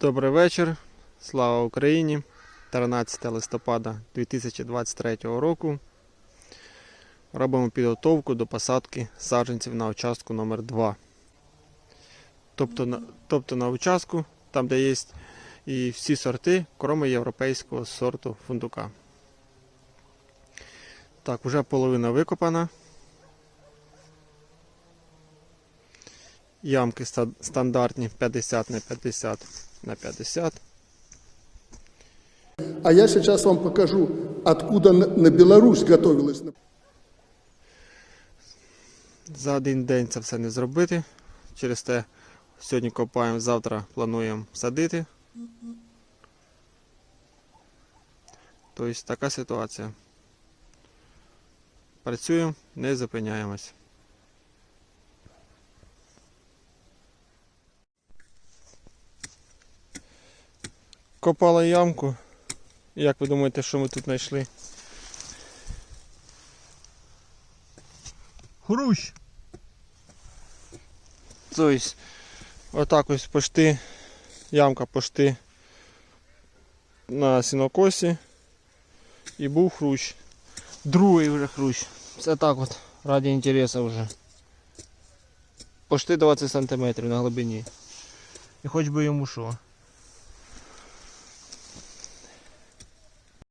Добрий вечір. Слава Україні. 13 листопада 2023 року. Робимо підготовку до посадки саджанців на участку номер 2 Тобто на, тобто на участку, там де є і всі сорти, крім європейського сорту фундука. Так, вже половина викопана. Ямки стандартні 50 на 50 на 50. А я сейчас вам покажу, откуда на Беларусь готовилась. За один день це все не зробити. Через те сьогодні копаємо, завтра плануємо садити. Тобто така ситуація. Працюємо, не зупиняємось. Копали ямку. Як ви думаєте, що ми тут знайшли? Хрущ! Тобто, отак ось пошти, ямка пошти на сінокосі і був хрущ. Другий вже хрущ. Це так от, раді інтересу вже. Пошти 20 см на глибині. І хоч би йому що.